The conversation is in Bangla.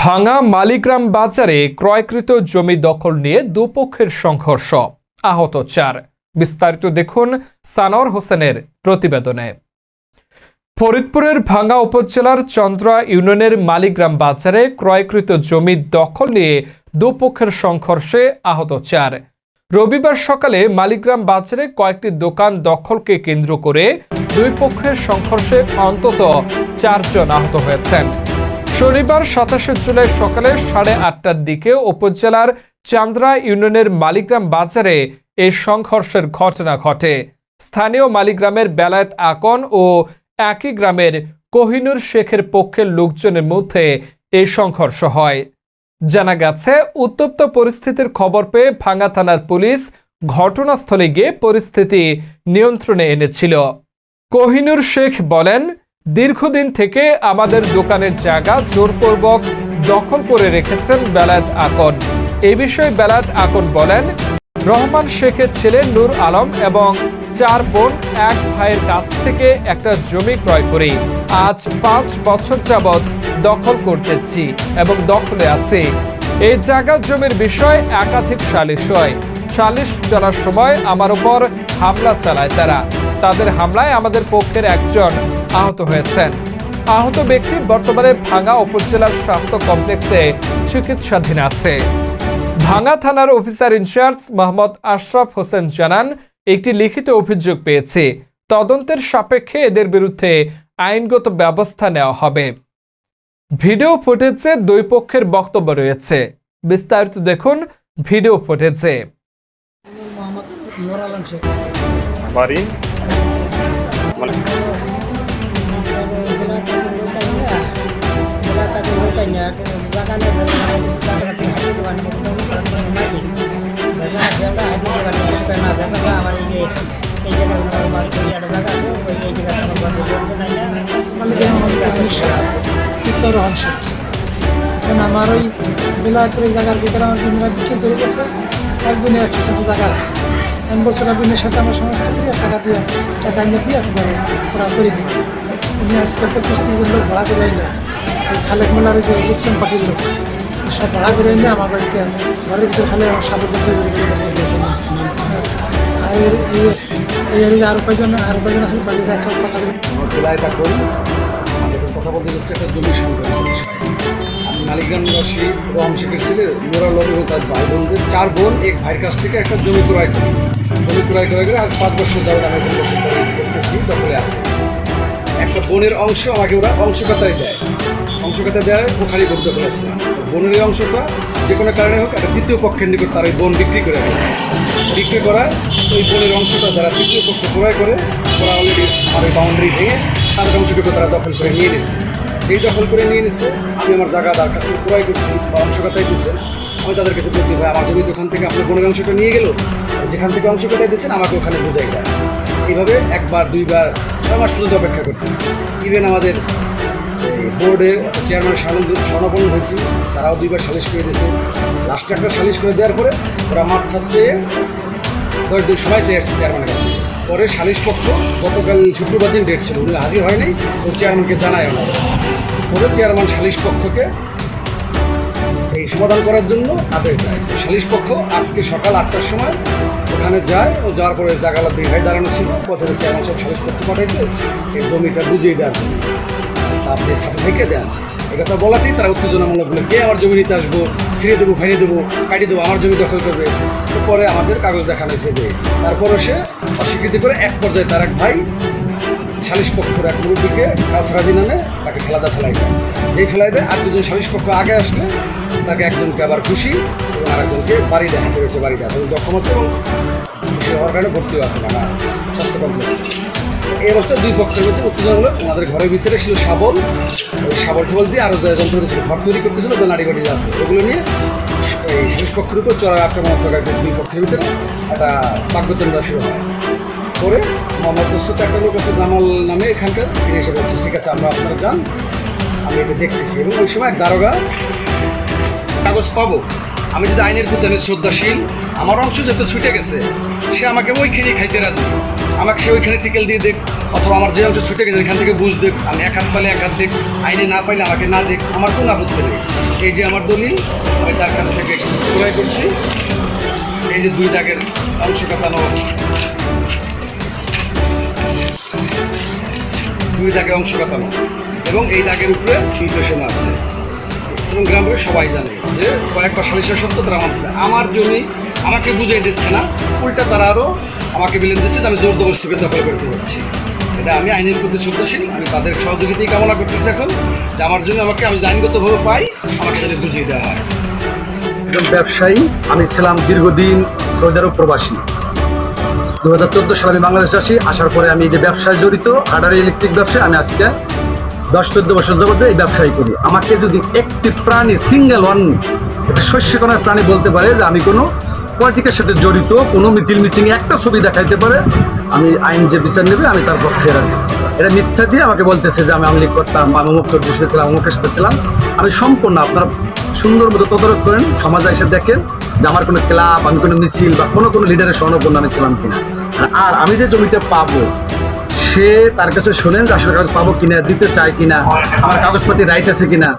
ভাঙা মালিগ্রাম বাজারে ক্রয়কৃত জমি দখল নিয়ে দুপক্ষের সংঘর্ষ। আহত চার। বিস্তারিত দেখুন সানোয়ার হোসেনের প্রতিবেদনে। ফরিদপুরের ভাঙ্গা উপজেলার চন্দ্রা ইউনিয়নের মালিগ্রাম বাজারে ক্রয়কৃত জমি দখল নিয়ে দুপক্ষের সংঘর্ষে আহত চার। রবিবার সকালে মালিগ্রাম বাজারে কয়েকটি দোকান দখলকে কেন্দ্র করে দুই পক্ষের সংঘর্ষে অন্তত চারজন আহত হয়েছেন। শনিবার সাতাশে জুলাই সকালে সাড়ে আটটার দিকে উপজেলার চান্দ্রা ইউনিয়নের মালিগ্রাম বাজারে এই সংঘর্ষের ঘটনা ঘটে। স্থানীয় মালিগ্রামের বেলায়েত আকন ও একই গ্রামের কোহিনুর শেখের পক্ষের লোকজনের মধ্যে এই সংঘর্ষ হয়। জানা গেছে, উত্তপ্ত পরিস্থিতির খবর পেয়ে ভাঙ্গা থানার পুলিশ ঘটনাস্থলে গিয়ে পরিস্থিতি নিয়ন্ত্রণে এনেছিল। কোহিনুর শেখ বলেন দীর্ঘদিন থেকে আমাদের দোকানের জায়গা জোরপূর্বক দখল করে রেখেছেন বেলায়েত আকন। এ বিষয়ে বেলায়েত আকন বলেন, রহমান শেখের ছেলে নূর আলম এবং চার বোন, এক ভাইয়ের কাছ থেকে একটা জমি ক্রয় করে আজ পাঁচ বছর যাবৎ দখল করতেছি এবং দখলে আছে। এই জায়গা জমির বিষয় একাধিক সালিশ হয়। সালিশ চলার সময় আমার উপর হামলা চালায় তারা। তাদের হামলায় আমাদের পক্ষের একজন আহত হয়েছেন। আহত ব্যক্তি বর্তমানে ভাঙ্গা উপজেলার স্বাস্থ্য কমপ্লেক্সে চিকিৎসাধীন আছে। ভাঙ্গা থানার officer in charge Mohammad Ashraf Hossain জানান একটি লিখিত অভিযোগ পেয়েছে। তদন্তের সাপেক্ষে এদের বিরুদ্ধে আইনগত ব্যবস্থা নেওয়া হবে। ভিডিও ফুটেজে দুই পক্ষের বক্তব্য রয়েছে। বিস্তারিত দেখুন ভিডিও ফুটেজে। মোহাম্মদ আলম শেখ বাড়ি মানে রহন শেখ এখন আমার ওই বিলায়তের জায়গার ভিতরে আমার বিন্দুরা বিক্রি করে গেছে একদিনের একটা ছোটো জায়গা আছে আমি বলছি ওরা বিনের সাথে আমার সমস্ত দিয়ে টাকা দিয়ে টাকা এনে দিয়ে তোমার ওরা করে দিই উনি আজকে পঁচিশ তিরিশ ভাড়া করে ওই খালেক ওই যে ইলেকশন পার্টির সব ভাড়া করে এনে আমার আজকে ঘরের ভিতরে খালি আমার সাথে আর এই- এই- এই এরিয়া আরও কয়জন আরও কয়জন আসলে বাড়িতে একটা কথা কথা বলতে যাচ্ছি একটা জমি আমি মালিকগ্রাম নিবাসী রহম শেখের ছেলে। এবং তার ভাই বোনদের চার বোন এক ভাইয়ের কাছ থেকে একটা জমি ক্রয় করি। জমি ক্রয় করে করে আজ পাঁচ বছর যাবত আমি এখন বছর ধরে করতেছি দখলে আছে। একটা বোনের অংশ আমাকে ওরা অংশকাতায় দেয়। অংশকাতা দেয় গরু দখলে আসলাম তো বোনের এই অংশটা যে কোনো কারণে হোক একটা তৃতীয় পক্ষের নিকট তার ওই বোন বিক্রি করে দেয় বিক্রি করা ওই বোনের অংশটা যারা তৃতীয় পক্ষ ক্রয় করে ওরা অলরেডি আর ওই বাউন্ডারি ভেঙে তাদের অংশটুকু তারা দখল করে নিয়ে নিছে যেই দখল করে নিয়ে নিছে আমি আমার জায়গা, তার কাছ থেকে ক্রয় করছি বা অংশকাতায় দিচ্ছে আমি তাদের কাছে বলছি, ভাই, আমার জমি ওখান থেকে আপনার বোনের অংশটা নিয়ে গেল, যেখান থেকে অংশকাতায় দিচ্ছেন আমাকে ওখানে বুঝাই দেয় এইভাবে একবার, দুইবার, ছয় মাস পর্যন্ত অপেক্ষা করতেছি। ইভেন আমাদের বোর্ডের চেয়ারম্যান স্বর্ণপন্ন হয়েছি তারাও দুইবার সালিশ করে দিয়েছে। লাস্টে একটা সালিশ করে দেওয়ার পরে ওরা মাঠ চেয়ে দশ দিন সময় চেয়ে আসছে চেয়ারম্যানের কাছে পরে সালিশ পক্ষ গতকাল শুক্রবার দিন ডেট ছিল, উনি হাজির হয়নি, ও চেয়ারম্যানকে জানায় ওনারা পরে চেয়ারম্যান সালিশ পক্ষকে এই সমাধান করার জন্য আদেশ দেয় সালিশ পক্ষ আজকে সকাল আটটার সময় ওখানে যায়, ও যাওয়ার পরে জাগালা দুই ভাই দাঁড়ানো ছিল বছরের চেয়ারম্যান সব সালিশ পক্ষ পাঠাইছে, এই জমিটা বুঝিয়ে দেওয়ার জন্য। আপনি সাথে থেকে দেন এই কথা বলাতেই তারা উত্তেজনামূলক বলে কে আমার জমি নিতে আসব? ছিঁড়ে দেবো ভেঙে দেবো কাটিয়ে দেবো, আমার জমি দখল করবে? পরে আমাদের কাগজ দেখানো হয়েছে যে তারপরে সে অস্বীকৃতি করে এক পর্যায়ে তার এক ভাই সালিশ পক্ষের এক মুরব্বীকে কাছরাজি নামে তাকে খেলাদা ফেলাই দেয়। যেই ফেলাই দেয়, আর দুজন সালিশ পক্ষ আগে আসলে তাকে একজনকে আবার খুশি এবং আরেকজনকে বাড়ি দেয় হাতে রয়েছে বাড়ি তখন দক্ষম আছে এবং খুশি হওয়ার কারণে ভর্তিও আছে নানা স্বাস্থ্য কমপ্লেক্সে। এই অবস্থায় দুই পক্ষের মধ্যে উত্তেজনা হলো ওনাদের ঘরের ভিতরে ছিল শাবল শাবল টেবল দিয়ে আরও যন্ত্র ছিল, ঘর তৈরি করতেছিল তো নারী আছে, ওগুলো নিয়ে এই শেষ পক্ষের উপর চড়া আক্রমণ করে দুই পক্ষের ভিতরে একটা বাগ্যতন্ত্র শুরু হয়। করে মোহাম্মদ দোস্ত একটা লোক আছে জামাল নামে এখানকার তিনি এসে বলছে, ঠিক আছে, আমরা আপনারা যান, আমি এটা দেখতেছি। এবং ওই সময় দারোগা কাগজ পাবো। আমি যদি আইনের প্রতি আমি শ্রদ্ধাশীল, আমার অংশ যত ছুটে গেছে, সে আমাকে ওইখানেই খাইতে রাজি। আমাকে সে ওইখানে টিকেল দিয়ে দেখ, অথবা আমার যে অংশ ছুটে গেছে, এখান থেকে বুঝ দেখ, আমি এক হাত পাইলে এক হাত দেখ, আইনে না পাইলে আমাকে না দেখ, আমার কোনো আপত্তি নেই। এই যে আমার দলিল, আমি তার কাছ থেকে ক্রয় করছি। এই যে দুই দাগের অংশ কাটানো। দুই দাগে অংশ কাটানো। এবং এই দাগের উপরে নির্দেশনা আছে। এবং গ্রামের সবাই জানে যে কয়েকবার সালিশের সত্য তারা আমার জমি আমাকে বুঝিয়ে দিচ্ছে না, উল্টা তারা আরও আমাকে বিলেন দিচ্ছে আমি জোর দবস্তুকে দখল করতে পারছি এটা আমি আইনের প্রতি শ্রদ্ধাশীল, আমি তাদের সহযোগিতাই কামনা করতেছি এখন, যে আমার জন্য আমাকে আমি আইনগতভাবে পাই, আমাকে যাতে বুঝিয়ে দেওয়া হয়। একজন ব্যবসায়ী, আমি ছিলাম দীর্ঘদিন সৌদি প্রবাসী। দু হাজার চোদ্দ সালে আমি বাংলাদেশে আসি, আসার পরে আমি এই যে ব্যবসায় জড়িত হার্ডার ইলেকট্রিক ব্যবসায়, আমি আজকে দশ চোদ্দ বছর জগতে এই ব্যবসায়ী করি। আমাকে যদি একটি প্রাণী, সিঙ্গেল ওয়ান একটা শস্যকণার প্রাণী বলতে পারে যে আমি কোনো পলিটিকের সাথে জড়িত, কোনো মিটিল মিসিং একটা ছবি দেখাইতে পারে, আমি আইন যে বিচার নেবে, আমি তার পক্ষে রাখি এটা মিথ্যা দিয়ে আমাকে বলতেছে যে আমি আমলিক করতাম বা অমুক দেশে ছিলাম অমুকের সাথে ছিলাম। আমি সম্পূর্ণ আপনারা সুন্দর মতো তদারক করেন, সমাজে এসে দেখেন যে আমার কোনো ক্লাব, আমি কোনো মিছিল বা কোনো কোনো লিডারের স্বর্ণপন্ন আমি ছিলাম কিনা। আর- আর আমি যে জমিটা পাবো, সে তার কাছে শোনেন যে আসলে কাগজ পাবো কিনা, দিতে চায় কিনা, আমার কাগজপাতি রাইট আছে কিনা।